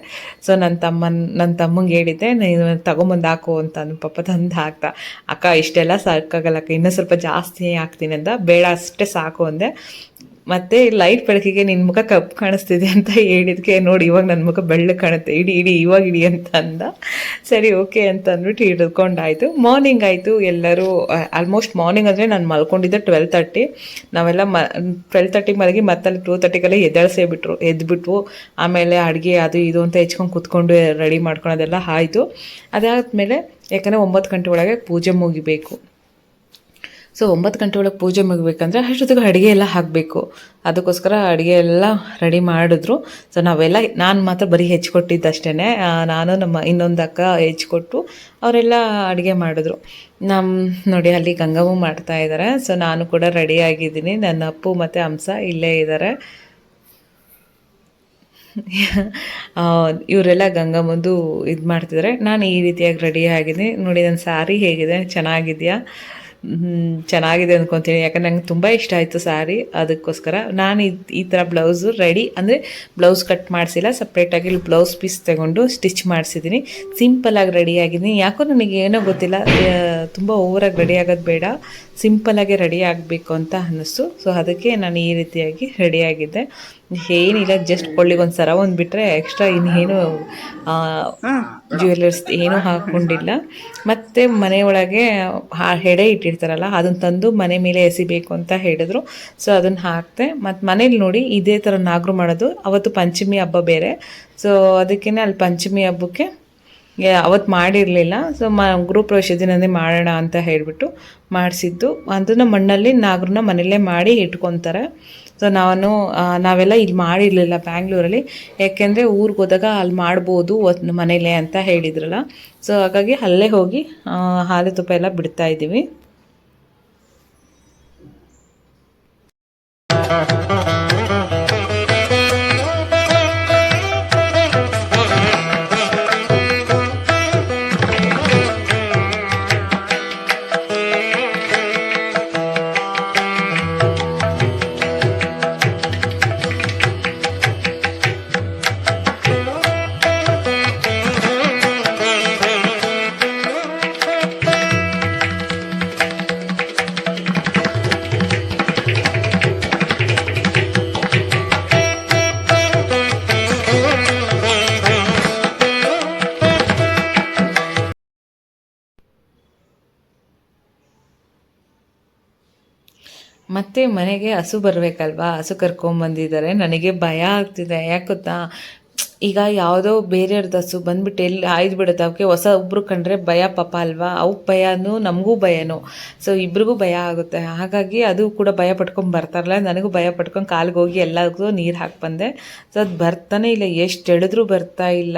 ಸೊ ನನ್ನ ತಮ್ಮನ ನನ್ನ ತಮ್ಮಂಗೆ ಹೇಳಿದ್ದೆ, ನೀನು ತಗೊಂಬಂದು ಹಾಕು ಅಂತ ಅಂದು ಪಾಪ ತಂದು ಹಾಕ್ದ. ಅಕ್ಕ, ಇಷ್ಟೆಲ್ಲ ಸಾಕಾಗಲ್ಲ ಅಕ್ಕ ಇನ್ನೂ ಸ್ವಲ್ಪ ಜಾಸ್ತಿ ಹಾಕ್ತೀನಿ ಅಂತ ಬೇಡ, ಅಷ್ಟೇ ಸಾಕು ಅಂದೆ. ಮತ್ತು ಲೈಟ್ ಬೆಳಕಿಗೆ ನಿನ್ನ ಮುಖ ಕಪ್ಪು ಕಾಣಿಸ್ತಿದೆ ಅಂತ ಹೇಳಿದ್ಕೆ, ನೋಡಿ ಇವಾಗ ನನ್ನ ಮುಖ ಬೆಳ್ಳಗೆ ಕಾಣುತ್ತೆ, ಇಡಿ ಇಡಿ, ಇವಾಗ ಇಡಿ ಅಂತ ಅಂದ. ಸರಿ ಓಕೆ ಅಂತ ಅಂದ್ಬಿಟ್ಟು ಹಿಡ್ಕೊಂಡಾಯಿತು. ಮಾರ್ನಿಂಗ್ ಆಯಿತು ಎಲ್ಲರೂ ಆಲ್ಮೋಸ್ಟ್ ಮಾರ್ನಿಂಗ್ ಅಂದರೆ ನಾನು ಮಲ್ಕೊಂಡಿದ್ದೆ ಟ್ವೆಲ್ ತರ್ಟಿ ನಾವೆಲ್ಲ ಮ ಟ್ವೆಲ್ ತರ್ಟಿಗೆ ಮಲಗಿ ಮತ್ತಲ್ಲಿ ಟೂ ತರ್ಟಿಗೆಲ್ಲ ಎದ್ದೇಳಿಸೇ ಬಿಟ್ರು, ಎದ್ಬಿಟ್ವು. ಆಮೇಲೆ ಅಡುಗೆ ಅದು ಇದು ಅಂತ ಹೆಚ್ಕೊಂಡು ಕೂತ್ಕೊಂಡು ರೆಡಿ ಮಾಡ್ಕೊಳೋದೆಲ್ಲ ಆಯಿತು. ಅದಾದಮೇಲೆ ಯಾಕಂದರೆ ಒಂಬತ್ತು ಗಂಟೆ ಒಳಗೆ ಪೂಜೆ ಮುಗಿಬೇಕು. ಸೊ ಒಂಬತ್ತು ಗಂಟೆ ಒಳಗೆ ಪೂಜೆ ಮುಗಿಬೇಕಂದ್ರೆ ಅಷ್ಟೊತ್ತಿಗೆ ಅಡುಗೆ ಎಲ್ಲ ಹಾಕಬೇಕು. ಅದಕ್ಕೋಸ್ಕರ ಅಡುಗೆ ಎಲ್ಲ ರೆಡಿ ಮಾಡಿದ್ರು. ಸೊ ನಾವೆಲ್ಲ, ನಾನು ಮಾತ್ರ ಬರೀ ಹೆಚ್ಚಿಕೊಟ್ಟಿದ್ದಷ್ಟೇ ನಾನು ನಮ್ಮ ಇನ್ನೊಂದು ಅಕ್ಕ ಹೆಚ್ಚಿಕೊಟ್ಟು ಅವರೆಲ್ಲ ಅಡುಗೆ ಮಾಡಿದ್ರು. ನಮ್ಮ ನೋಡಿ ಅಲ್ಲಿ ಗಂಗಮ್ಮ ಮಾಡ್ತಾ ಇದ್ದಾರೆ ಸೊ ನಾನು ಕೂಡ ರೆಡಿ ಆಗಿದ್ದೀನಿ. ನನ್ನ ಅಪ್ಪು ಮತ್ತು ಹಂಸ ಇಲ್ಲೇ ಇದ್ದಾರೆ ಇವರೆಲ್ಲ ಗಂಗಮ್ಮಂದು ಇದು ಮಾಡ್ತಿದ್ದಾರೆ ನಾನು ಈ ರೀತಿಯಾಗಿ ರೆಡಿ ಆಗಿದ್ದೀನಿ. ನೋಡಿ ನನ್ನ ಸ್ಯಾರಿ ಹೇಗಿದೆ? ಚೆನ್ನಾಗಿದೆಯಾ? ಚೆನ್ನಾಗಿದೆ ಅಂದ್ಕೊತೀನಿ ಯಾಕಂದ್ರೆ ನಂಗೆ ತುಂಬ ಇಷ್ಟ ಆಯಿತು ಸ್ಯಾರಿ ಅದಕ್ಕೋಸ್ಕರ ನಾನು ಈ ಥರ ಬ್ಲೌಸು ರೆಡಿ ಅಂದರೆ ಬ್ಲೌಸ್ ಕಟ್ ಮಾಡಿಸಿಲ್ಲ. ಸಪ್ರೇಟಾಗಿ ಬ್ಲೌಸ್ ಪೀಸ್ ತಗೊಂಡು ಸ್ಟಿಚ್ ಮಾಡಿಸಿದ್ದೀನಿ ಸಿಂಪಲಾಗಿ ರೆಡಿ ಆಗಿದ್ದೀನಿ ಯಾಕೋ ನನಗೆ ಏನೋ ಗೊತ್ತಿಲ್ಲ. ತುಂಬ ಓವರಾಗಿ ರೆಡಿ ಆಗೋದು ಬೇಡ. ಸಿಂಪಲಾಗಿ ರೆಡಿ ಆಗಬೇಕು ಅಂತ ಅನ್ನಿಸ್ತು. ಸೊ ಅದಕ್ಕೆ ನಾನು ಈ ರೀತಿಯಾಗಿ ರೆಡಿಯಾಗಿದ್ದೆ ಏನಿಲ್ಲ ಜಸ್ಟ್ ಕೊಳ್ಳಿಗೆ ಒಂದು ಸರ ಒಂದು ಬಿಟ್ಟರೆ ಎಕ್ಸ್ಟ್ರಾ ಇನ್ನೇನು ಜ್ಯುವೆಲ್ಲರ್ಸ್ ಏನೂ ಹಾಕ್ಕೊಂಡಿಲ್ಲ ಮತ್ತು ಮನೆಯೊಳಗೆ ಹೆಡೆ ಇಟ್ಟಿರ್ತಾರಲ್ಲ ಅದನ್ನು ತಂದು ಮನೆ ಮೇಲೆ ಎಸಿಬೇಕು ಅಂತ ಹೇಳಿದ್ರು. ಸೊ ಅದನ್ನು ಹಾಕ್ತೆ ಮತ್ತು ಮನೇಲಿ ನೋಡಿ ಇದೇ ಥರ ನಾಗರು ಮಾಡೋದು. ಅವತ್ತು ಪಂಚಮಿ ಹಬ್ಬ ಬೇರೆ. ಸೊ ಅದಕ್ಕೇ ಅಲ್ಲಿ ಪಂಚಮಿ ಹಬ್ಬಕ್ಕೆ ಅವತ್ತು ಮಾಡಿರಲಿಲ್ಲ. ಸೊ ಮ ಗೃಹಪ್ರವೇಶ ದಿನನೇ ಮಾಡೋಣ ಅಂತ ಹೇಳಿಬಿಟ್ಟು ಮಾಡಿಸಿದ್ದು. ಅದನ್ನು ಮಣ್ಣಲ್ಲಿ ನಾಗರನ್ನ ಮನೆಯಲ್ಲೇ ಮಾಡಿ ಇಟ್ಕೊತಾರೆ. ಸೊ ನಾನು ನಾವೆಲ್ಲ ಇಲ್ಲಿ ಮಾಡಿರಲಿಲ್ಲ ಬ್ಯಾಂಗ್ಳೂರಲ್ಲಿ ಯಾಕೆಂದರೆ ಊರಿಗೆ ಹೋದಾಗ ಅಲ್ಲಿ ಮಾಡ್ಬೋದು ಮನೇಲೆ ಅಂತ ಹೇಳಿದ್ರಲ್ಲ. ಸೊ ಹಾಗಾಗಿ ಅಲ್ಲೇ ಹೋಗಿ ಹಾಲು ತುಪ್ಪ ಎಲ್ಲ ಬಿಡ್ತಾ ಮತ್ತೆ ಮನೆಗೆ ಹಸು ಬರಬೇಕಲ್ವಾ? ಹಸು ಕರ್ಕೊಂಬಂದಿದ್ದಾರೆ. ನನಗೆ ಭಯ ಆಗ್ತಿದೆ. ಯಾಕೆ ಗೊತ್ತಾ? ಈಗ ಯಾವುದೋ ಬೇರೆಯವ್ರದ್ದು ಹಸು ಬಂದ್ಬಿಟ್ಟು ಎಲ್ಲಿ ಆಯ್ದು ಬಿಡುತ್ತೆ. ಅವಕ್ಕೆ ಹೊಸ ಒಬ್ಬರು ಕಂಡ್ರೆ ಭಯ ಪಾಪ ಅಲ್ವಾ? ಅವಕ್ಕೆ ಭಯನೂ ನಮಗೂ ಭಯನೂ. ಸೊ ಇಬ್ರಿಗೂ ಭಯ ಆಗುತ್ತೆ. ಹಾಗಾಗಿ ಅದು ಕೂಡ ಭಯ ಪಟ್ಕೊಂಡು ಬರ್ತಾರಲ್ಲ ನನಗೂ ಭಯ ಪಟ್ಕೊಂಡು ಕಾಲಿಗೆ ಹೋಗಿ ಎಲ್ಲರಿಗೂ ನೀರು ಹಾಕಿ ಬಂದೆ. ಸೊ ಅದು ಬರ್ತಾನೆ ಇಲ್ಲ. ಎಷ್ಟು ಎಳೆದ್ರೂ ಬರ್ತಾ ಇಲ್ಲ.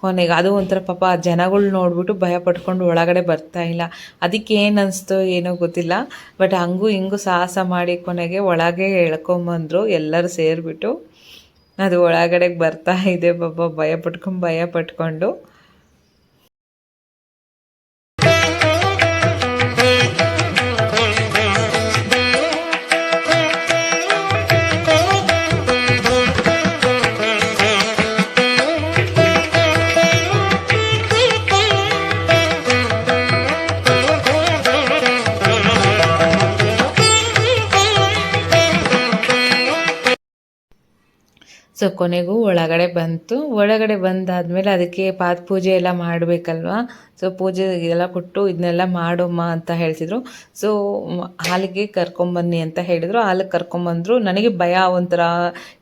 ಕೊನೆಗೆ ಅದು ಒಂಥರ ಪಾಪ ಜನಗಳು ನೋಡ್ಬಿಟ್ಟು ಭಯ ಪಟ್ಕೊಂಡು ಒಳಗಡೆ ಬರ್ತಾ ಇಲ್ಲ. ಅದಕ್ಕೆ ಏನು ಅನಿಸ್ತೋ ಏನೋ ಗೊತ್ತಿಲ್ಲ. ಬಟ್ ಹಂಗೂ ಹಿಂಗೂ ಸಾಹಸ ಮಾಡಿ ಕೊನೆಗೆ ಒಳಗೆ ಎಳ್ಕೊಂಬಂದರು ಎಲ್ಲರೂ ಸೇರಿಬಿಟ್ಟು ಅದು ಒಳಗಡೆಗೆ ಬರ್ತಾ ಇದೆ ಪಾಪ ಭಯ ಪಟ್ಕೊಂಡು ಭಯ ಪಟ್ಕೊಂಡು ಕೊನೆಗೂ ಒಳಗಡೆ ಬಂತು. ಒಳಗಡೆ ಬಂದಾದಮೇಲೆ ಅದಕ್ಕೆ ಪಾದ ಪೂಜೆ ಎಲ್ಲ ಮಾಡಬೇಕಲ್ವಾ? ಸೊ ಪೂಜೆ ಎಲ್ಲ ಕೊಟ್ಟು ಇದನ್ನೆಲ್ಲ ಮಾಡೋಮ್ಮ ಅಂತ ಹೇಳ್ತಿದ್ರು. ಸೊ ಹಾಲಿಗೆ ಕರ್ಕೊಂಬನ್ನಿ ಅಂತ ಹೇಳಿದರು. ಹಾಲಿಗೆ ಕರ್ಕೊಂಬಂದರು. ನನಗೆ ಭಯ ಒಂಥರ,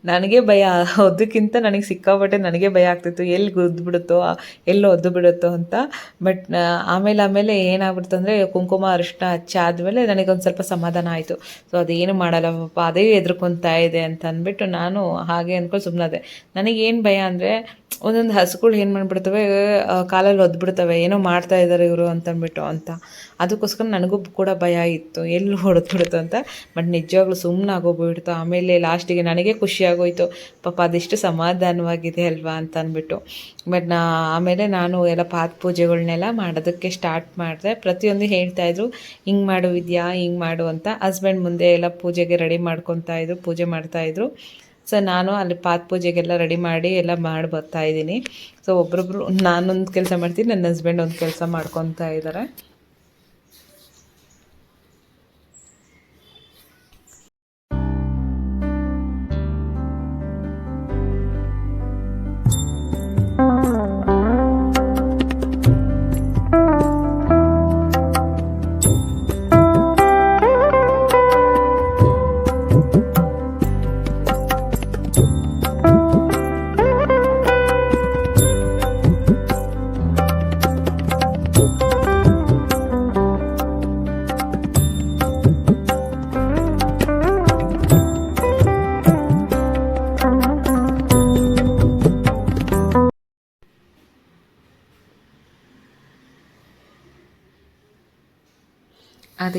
ನನಗೆ ಭಯ. ಅದಕ್ಕಿಂತ ನನಗೆ ಸಿಕ್ಕಾಪಟ್ಟೆ ನನಗೆ ಭಯ ಆಗ್ತಿತ್ತು. ಎಲ್ಲಿ ಗುದ್ದು ಬಿಡುತ್ತೋ, ಎಲ್ಲಿ ಒದ್ದು ಬಿಡುತ್ತೋ ಅಂತ. ಬಟ್ ಆಮೇಲೆ ಆಮೇಲೆ ಏನಾಗ್ಬಿಡ್ತು ಅಂದರೆ ಕುಂಕುಮ ಅರಿಶಿನ ಹಚ್ಚಾದ್ಮೇಲೆ ನನಗೊಂದು ಸ್ವಲ್ಪ ಸಮಾಧಾನ ಆಯಿತು. ಸೊ ಅದೇನು ಮಾಡಲ್ಲ ಪಾಪ ಅದೇ ಎದುರ್ಕೊಂತಾ ಇದೆ ಅಂತ ಅಂದ್ಬಿಟ್ಟು ನಾನು ಹಾಗೆ ಅಂದ್ಕೊಂಡು ಸುಮ್ಮನದೆ ನನಗೇನು ಭಯ ಅಂದರೆ ಒಂದೊಂದು ಹಸುಗಳು ಏನು ಮಾಡಿಬಿಡ್ತವೆ ಕಾಲಲ್ಲಿ ಹೊದ್ಬಿಡ್ತವೆ ಏನೋ ಮಾಡ್ತಾ ಇದ್ದಾರೆ ಇವರು ಅಂತಂದ್ಬಿಟ್ಟು ಅಂತ. ಅದಕ್ಕೋಸ್ಕರ ನನಗೂ ಕೂಡ ಭಯ ಇತ್ತು. ಎಲ್ಲಿ ಹೊಡೆದ್ಬಿಡ್ತು ಅಂತ. ಬಟ್ ನಿಜವಾಗ್ಲೂ ಸುಮ್ಮನೆ ಆಗೋಗ್ಬಿಡ್ತು. ಆಮೇಲೆ ಲಾಸ್ಟಿಗೆ ನನಗೆ ಖುಷಿ ಆಗೋಯ್ತು. ಪಾಪ ಅದೆಷ್ಟು ಸಮಾಧಾನವಾಗಿದೆ ಅಲ್ವಾ ಅಂತ ಅಂದ್ಬಿಟ್ಟು ಬಟ್ ನಾ, ಆಮೇಲೆ ನಾನು ಎಲ್ಲ ಪಾದ ಪೂಜೆಗಳನ್ನೆಲ್ಲ ಮಾಡೋದಕ್ಕೆ ಸ್ಟಾರ್ಟ್ ಮಾಡಿದೆ. ಪ್ರತಿಯೊಂದು ಹೇಳ್ತಾಯಿದ್ರು ಹಿಂಗೆ ಮಾಡು ವಿದ್ಯಾ, ಹಿಂಗೆ ಮಾಡು ಅಂತ. ಹಸ್ಬೆಂಡ್ ಮುಂದೆ ಎಲ್ಲ ಪೂಜೆಗೆ ರೆಡಿ ಮಾಡ್ಕೊತಾ ಇದ್ರು, ಪೂಜೆ ಮಾಡ್ತಾಯಿದ್ರು ಸೊ ನಾನು ಅಲ್ಲಿ ಪಾತ್ ಪೂಜೆಗೆಲ್ಲ ರೆಡಿ ಮಾಡಿ ಎಲ್ಲ ಮಾಡಿ ಬರ್ತಾ ಇದ್ದೀನಿ. ಸೊ ಒಬ್ರೊಬ್ರು ನಾನೊಂದು ಕೆಲಸ ಮಾಡ್ತೀನಿ ನನ್ನ ಹಸ್ಬೆಂಡ್ ಒಂದು ಕೆಲಸ ಮಾಡ್ಕೊತಾ ಇದ್ದಾರೆ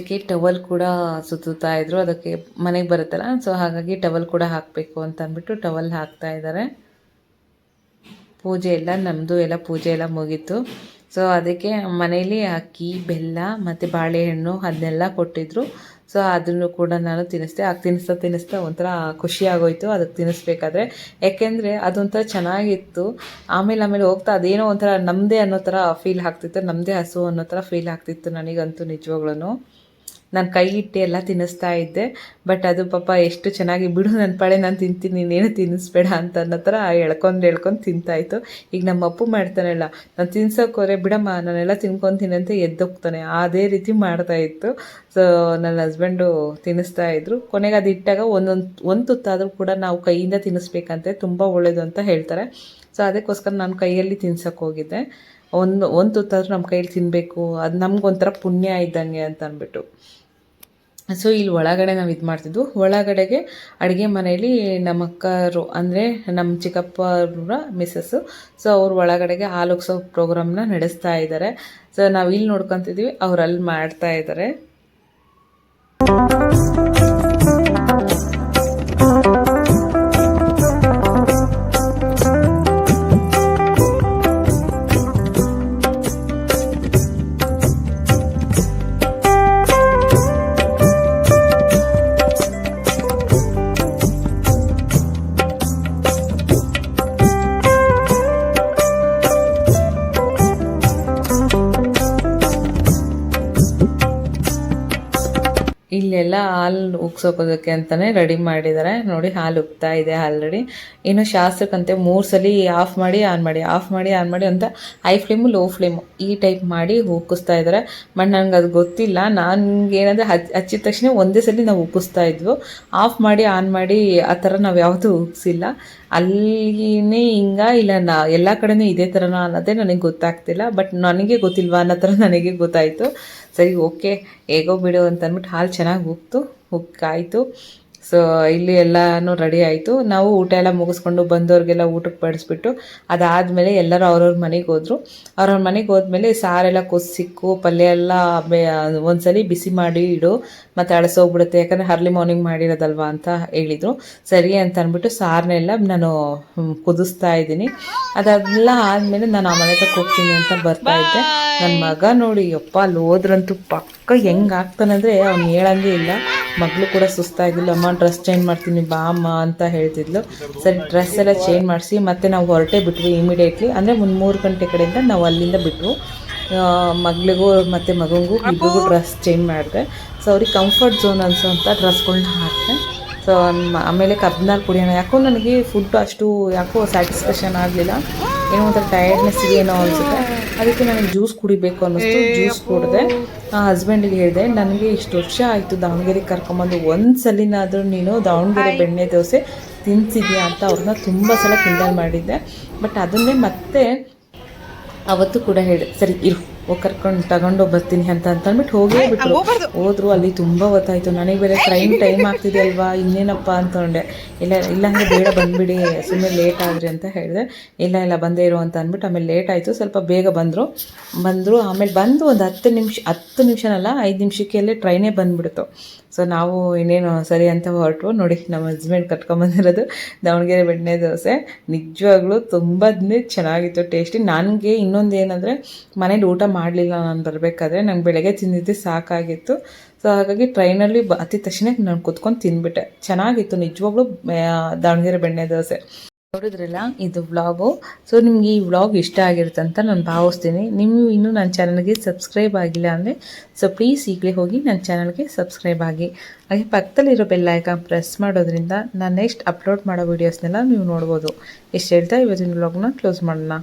ಅದಕ್ಕೆ ಟವಲ್ ಕೂಡ ಸುತ್ತುತ್ತಾ ಇದ್ರು. ಅದಕ್ಕೆ ಮನೆಗೆ ಬರುತ್ತಲ್ಲ ಸೊ ಹಾಗಾಗಿ ಟವಲ್ ಕೂಡ ಹಾಕಬೇಕು ಅಂತ ಅಂದ್ಬಿಟ್ಟು ಟವಲ್ ಹಾಕ್ತಾ ಇದ್ದಾರೆ ಪೂಜೆ ಎಲ್ಲ ನಮ್ಮದು ಎಲ್ಲ ಪೂಜೆ ಎಲ್ಲ ಮುಗೀತು. ಸೊ ಅದಕ್ಕೆ ಮನೇಲಿ ಅಕ್ಕಿ, ಬೆಲ್ಲ ಮತ್ತು ಬಾಳೆಹಣ್ಣು ಅದನ್ನೆಲ್ಲ ಕೊಟ್ಟಿದ್ರು. ಸೊ ಅದನ್ನು ಕೂಡ ನಾನು ತಿನ್ನಿಸ್ದೆ. ಆಗ ತಿನ್ನಿಸ್ತಾ ತಿನ್ನಿಸ್ತಾ ಒಂಥರ ಖುಷಿ ಆಗೋಯ್ತು. ಅದಕ್ಕೆ ತಿನ್ನಿಸ್ಬೇಕಾದ್ರೆ, ಯಾಕೆಂದರೆ ಅದೊಂಥರ ಚೆನ್ನಾಗಿತ್ತು. ಆಮೇಲೆ ಆಮೇಲೆ ಹೋಗ್ತಾ ಅದೇನೋ ಒಂಥರ ನಮ್ಮದೇ ಅನ್ನೋ ಥರ ಫೀಲ್ ಆಗ್ತಿತ್ತು. ನಮ್ಮದೇ ಹಸು ಅನ್ನೋ ಥರ ಫೀಲ್ ಆಗ್ತಿತ್ತು ನನಗಂತೂ ನಿಜವಾಗ್ಲೂ ನಾನು ಕೈ ಇಟ್ಟು ಎಲ್ಲ ತಿನ್ನಿಸ್ತಾ ಇದ್ದೆ ಬಟ್ ಅದು ಪಾಪ ಎಷ್ಟು ಚೆನ್ನಾಗಿ ಬಿಡು ನನ್ನ ಪಾಳೆ ನಾನು ತಿಂತೀನಿ, ನೀನೇನು ತಿನ್ನಿಸ್ಬೇಡ ಅಂತ ಅನ್ನೋ ಥರ ಎಳ್ಕೊಂಡು ಎಳ್ಕೊಂಡು ತಿಂತಾಯಿತ್ತು ಈಗ ನಮ್ಮ ಅಪ್ಪು ಮಾಡ್ತಾನೆಲ್ಲ, ನಾನು ತಿನ್ಸೋಕೆ ಬಿಡಮ್ಮ, ನಾನೆಲ್ಲ ತಿನ್ಕೊತೀನಿ ಅಂತ ಎದ್ದೋಗ್ತಾನೆ. ಅದೇ ರೀತಿ ಮಾಡ್ತಾ ಇತ್ತು. ಸೊ ನನ್ನ ಹಸ್ಬೆಂಡು ತಿನ್ನಿಸ್ತಾ ಇದ್ರು. ಕೊನೆಗೆ ಅದು ಇಟ್ಟಾಗ ಒಂದೊಂದು, ಒಂದು ತುತ್ತಾದರೂ ಕೂಡ ನಾವು ಕೈಯಿಂದ ತಿನ್ನಿಸ್ಬೇಕಂತೆ, ತುಂಬ ಒಳ್ಳೇದು ಅಂತ ಹೇಳ್ತಾರೆ. ಸೊ ಅದಕ್ಕೋಸ್ಕರ ನಾನು ಕೈಯಲ್ಲಿ ತಿನ್ಸೋಕೆ ಹೋಗಿದ್ದೆ. ಒಂದು ಒಂದು ತುತ್ತಾದರೂ ನಮ್ಮ ಕೈಯಲ್ಲಿ ತಿನ್ನಬೇಕು ಅದು ನಮ್ಗೊಂಥರ ಪುಣ್ಯ ಇದ್ದಂಗೆ ಅಂತ ಅಂದ್ಬಿಟ್ಟು ಸೊ ಇಲ್ಲಿ ಒಳಗಡೆ ನಾವು ಇದು ಮಾಡ್ತಿದ್ವು. ಒಳಗಡೆಗೆ ಅಡುಗೆ ಮನೆಯಲ್ಲಿ ನಮ್ಮ ಅಕ್ಕರು, ಅಂದರೆ ನಮ್ಮ ಚಿಕ್ಕಪ್ಪರ ಮಿಸ್ಸಸ್ಸು ಸೊ ಅವ್ರು ಒಳಗಡೆಗೆ ಹಾಲು ಉಗ್ಸೋ ಪ್ರೋಗ್ರಾಮ್ನ ನಡೆಸ್ತಾ ಇದ್ದಾರೆ ಸೊ ನಾವು ಇಲ್ಲಿ ನೋಡ್ಕೊತಿದ್ವಿ. ಅವ್ರು ಅಲ್ಲಿ ಮಾಡ್ತಾ ಇದ್ದಾರೆ ಹಾಲು ಉಗ್ಸೋಕೋದಕ್ಕೆ ಅಂತಲೇ ರೆಡಿ ಮಾಡಿದ್ದಾರೆ ನೋಡಿ ಹಾಲು ಉಗ್ತಾ ಇದೆ ಆಲ್ರೆಡಿ ಇನ್ನು ಶಾಸ್ತ್ರಕ್ಕಂತೆ ಮೂರು ಸಲ ಆಫ್ ಮಾಡಿ ಆನ್ ಮಾಡಿ ಆಫ್ ಮಾಡಿ ಆನ್ ಮಾಡಿ ಅಂತ ಹೈ ಫ್ಲೇಮು ಲೋ ಫ್ಲೇಮು ಈ ಟೈಪ್ ಮಾಡಿ ಉಕ್ಕಿಸ್ತಾ ಇದ್ದಾರೆ ಬಟ್ ನನಗೆ ಅದು ಗೊತ್ತಿಲ್ಲ. ನನಗೇನಂದರೆ ಹಚ್, ಹಚ್ಚಿದ ತಕ್ಷಣ ಒಂದೇ ಸಲ ನಾವು ಉಕ್ಕಿಸ್ತಾ ಇದ್ವು. ಆಫ್ ಮಾಡಿ ಆನ್ ಮಾಡಿ ಆ ಥರ ನಾವು ಯಾವತ್ತೂ ಉಗ್ಸಿಲ್ಲ. ಅಲ್ಲಿನೇ ಹಿಂಗ ಇಲ್ಲ, ನಾ ಎಲ್ಲ ಕಡೆನೂ ಇದೇ ಥರನ ಅನ್ನೋದೇ ನನಗೆ ಗೊತ್ತಾಗ್ತಿಲ್ಲ. ಬಟ್ ನನಗೆ ಗೊತ್ತಿಲ್ವಾ ಅನ್ನೋ ಥರ ನನಗೆ ಗೊತ್ತಾಯಿತು. ಸರಿ ಓಕೆ ಹೇಗೋ ಬಿಡು ಅಂತ ಅಂದ್ಬಿಟ್ಟು ಹಾಲು ಚೆನ್ನಾಗಿ ಉಕ್ತು ಉಗ್ಗಾಯಿತು ಸೊ ಇಲ್ಲಿ ಎಲ್ಲನೂ ರೆಡಿ ಆಯಿತು. ನಾವು ಊಟ ಎಲ್ಲ ಮುಗಿಸ್ಕೊಂಡು ಬಂದವ್ರಿಗೆಲ್ಲ ಊಟಕ್ಕೆ ಬಡಿಸ್ಬಿಟ್ಟು ಅದಾದಮೇಲೆ ಎಲ್ಲರೂ ಅವ್ರವ್ರ ಮನೆಗೆ ಹೋದರು. ಅವ್ರವ್ರ ಮನೆಗೆ ಹೋದ್ಮೇಲೆ ಸಾರೆಲ್ಲ ಕೊಸಿಕ್ಕು ಪಲ್ಯ ಎಲ್ಲ ಒಂದ್ಸಲಿ ಬಿಸಿ ಮಾಡಿ ಇಡು, ಮತ್ತು ಅಳಸೋಗ್ಬಿಡುತ್ತೆ ಯಾಕಂದರೆ ಅರ್ಲಿ ಮಾರ್ನಿಂಗ್ ಮಾಡಿರೋದಲ್ವಾ ಅಂತ ಹೇಳಿದರು. ಸರಿ ಅಂತ ಅಂದ್ಬಿಟ್ಟು ಸಾರನ್ನೆಲ್ಲ ನಾನು ಕುದಿಸ್ತಾ ಇದ್ದೀನಿ. ಅದೆಲ್ಲ ಆದಮೇಲೆ ನಾನು ಆ ಮನೆ ತಕ್ಕ ಹೋಗ್ತೀನಿ ಅಂತ ಬರ್ತಾ ಇದ್ದೆ. ನನ್ನ ಮಗ ನೋಡಿ, ಯಪ್ಪ, ಅಲ್ಲಿ ಹೋದ್ರಂತೂ ಪಕ್ಕ ಹೆಂಗೆ ಆಗ್ತಾನಂದರೆ ಅವ್ನು ಹೇಳಂಗೆ ಇಲ್ಲ. ಮಗಳು ಕೂಡ ಸುಸ್ತಾಗಿಲ್ಲ ಅಮ್ಮ ಡ್ರೆಸ್ ಚೇಂಜ್ ಮಾಡ್ತೀನಿ ಬಾ ಅಮ್ಮ ಅಂತ ಹೇಳ್ತಿದ್ಲು. ಸರಿ ಡ್ರೆಸ್ ಎಲ್ಲ ಚೇಂಜ್ ಮಾಡಿಸಿ ಮತ್ತೆ ನಾವು ಹೊರಟೆ ಬಿಟ್ವಿ ಇಮಿಡಿಯೇಟ್ಲಿ ಅಂದರೆ ಒಂದು ಮೂರು ಗಂಟೆ ಕಡೆಯಿಂದ ನಾವು ಅಲ್ಲಿಂದ ಬಿಟ್ವು. ಮಗಳಿಗೂ ಮತ್ತು ಮಗನಿಗೂ ಇಬ್ಬರಿಗೂ ಡ್ರೆಸ್ ಚೇಂಜ್ ಮಾಡಿದೆ. ಸೊ ಅವ್ರಿಗೆ ಕಂಫರ್ಟ್ ಝೋನ್ ಅನ್ಸೋಂಥ ಡ್ರೆಸ್ಗಳನ್ನ ಹಾಕಿದೆ ಸೊ ಆಮೇಲೆ ಕಬ್ನಾಲ್ ಕುಡಿಯೋಣ ಯಾಕೋ ನನಗೆ ಫುಡ್ ಅಷ್ಟು ಯಾಕೋ ಸ್ಯಾಟಿಸ್ಫ್ಯಾಕ್ಷನ್ ಆಗಲಿಲ್ಲ. ಏನೋ ಒಂಥರ ಟಯರ್ಡ್ನೆಸ್ ಏನೋ ಅನಿಸುತ್ತೆ. ಅದಕ್ಕೆ ನನಗೆ ಜ್ಯೂಸ್ ಕುಡಿಬೇಕು ಅನ್ನಿಸ್ತು ಜ್ಯೂಸ್ ಕುಡಿದೆ. ಆ ಹಸ್ಬೆಂಡಿಗೆ ಹೇಳಿದೆ ನನಗೆ ಇಷ್ಟು ವರ್ಷ ಆಯಿತು ದಾವಣಗೆರೆಗೆ ಕರ್ಕೊಂಬಂದು. ಒಂದು ಸಲಿನಾದರೂ ನೀನು ದಾವಣಗೆರೆ ಬೆಣ್ಣೆ ದೋಸೆ ತಿನ್ಸಿದ್ಯಾ ಅಂತ ಅವ್ರನ್ನ ತುಂಬ ಸಲ ಕಿಂಡಲ್ ಮಾಡಿದ್ದೆ. ಬಟ್ ಅದನ್ನೇ ಮತ್ತೆ ಅವತ್ತು ಕೂಡ ಹೇಳಿ ಸರಿ ಇರು ಹೋಗಿ ಕರ್ಕೊಂಡು ತಗೊಂಡು ಬರ್ತೀನಿ ಅಂತ ಅಂತ ಅಂದ್ಬಿಟ್ಟು ಹೋಗೇ ಬಿಟ್ರು. ಹೋದ್ರು ಅಲ್ಲಿ ತುಂಬ ಹೊತ್ತಾಯಿತು. ನನಗೆ ಬೇರೆ ಟ್ರೈನ್ ಟೈಮ್ ಆಗ್ತಿದೆ ಅಲ್ವಾ ಇನ್ನೇನಪ್ಪ ಅಂತಂಡೆ ಇಲ್ಲ ಇಲ್ಲ ಇಲ್ಲಾಂದ್ರೆ ಬೇಡ ಬಂದ್ಬಿಡಿ ಸುಮ್ಮನೆ ಲೇಟ್ ಆದ್ರಿ ಅಂತ ಹೇಳಿದೆ. ಇಲ್ಲ ಇಲ್ಲ ಬಂದೇ ಇರು ಅಂತ ಅಂದ್ಬಿಟ್ಟು ಆಮೇಲೆ ಲೇಟ್ ಆಯ್ತು. ಸ್ವಲ್ಪ ಬೇಗ ಬಂದರು. ಬಂದರು ಆಮೇಲೆ ಬಂದು ಒಂದು ಹತ್ತು ನಿಮಿಷ ಹತ್ತು ನಿಮಿಷನಲ್ಲ ಐದು ನಿಮಿಷಕ್ಕೆಲ್ಲೇ ಟ್ರೈನೇ ಬಂದ್ಬಿಡ್ತು. ಸೊ ನಾವು ಇನ್ನೇನು ಸರಿ ಅಂತ ಹೊರಟು ನೋಡಿ, ನಮ್ಮ ಹಸ್ಬೆಂಡ್ ಕಟ್ಕೊಂಬಂದಿರೋದು ದಾವಣಗೆರೆ ಬೆಣ್ಣೆ ದೋಸೆ. ನಿಜವಾಗ್ಲೂ ತುಂಬ ಚೆನ್ನಾಗಿತ್ತು ಟೇಸ್ಟಿ ನನಗೆ ಇನ್ನೊಂದು ಏನಂದರೆ, ಮನೇಲಿ ಊಟ ಮಾಡಲಿಲ್ಲ ನಾನು ಬರಬೇಕಾದ್ರೆ ನಂಗೆ ಬೆಳಗ್ಗೆ ತಿಂದಿದ್ದು ಸಾಕಾಗಿತ್ತು. ಸೊ ಹಾಗಾಗಿ ಟ್ರೈನಲ್ಲಿ ಬ ಅತಿ ತಕ್ಷಣ ನಾನು ಕುತ್ಕೊಂಡು ತಿಂದ್ಬಿಟ್ಟೆ. ಚೆನ್ನಾಗಿತ್ತು, ನಿಜವಾಗ್ಲೂ ದಾವಣಗೆರೆ ಬೆಣ್ಣೆ ದೋಸೆ. ನೋಡಿದ್ರಲ್ಲ, ಇದು ವ್ಲಾಗು ಸೊ ನಿಮ್ಗೆ ಈ ವ್ಲಾಗ್ ಇಷ್ಟ ಆಗಿರುತ್ತೆ ಅಂತ ನಾನು ಭಾವಿಸ್ತೀನಿ. ನೀವು ಇನ್ನೂ ನನ್ನ ಚಾನಲ್ಗೆ ಸಬ್ಸ್ಕ್ರೈಬ್ ಆಗಿಲ್ಲ ಅಂದರೆ ಸೊ ಪ್ಲೀಸ್ ಈಗಲೇ ಹೋಗಿ ನನ್ನ ಚಾನಲ್ಗೆ ಸಬ್ಸ್ಕ್ರೈಬ್ ಆಗಿ. ಹಾಗೆ ಪಕ್ಕದಲ್ಲಿರೋ ಬೆಲ್ ಐಕಾನ್ ಪ್ರೆಸ್ ಮಾಡೋದ್ರಿಂದ ನಾನು ನೆಕ್ಸ್ಟ್ ಅಪ್ಲೋಡ್ ಮಾಡೋ ವೀಡಿಯೋಸ್ನೆಲ್ಲ ನೀವು ನೋಡ್ಬೋದು. ಎಷ್ಟು ಹೇಳ್ತಾ ಇವತ್ತಿನ ವ್ಲಾಗ್ನ ಕ್ಲೋಸ್ ಮಾಡೋಣ.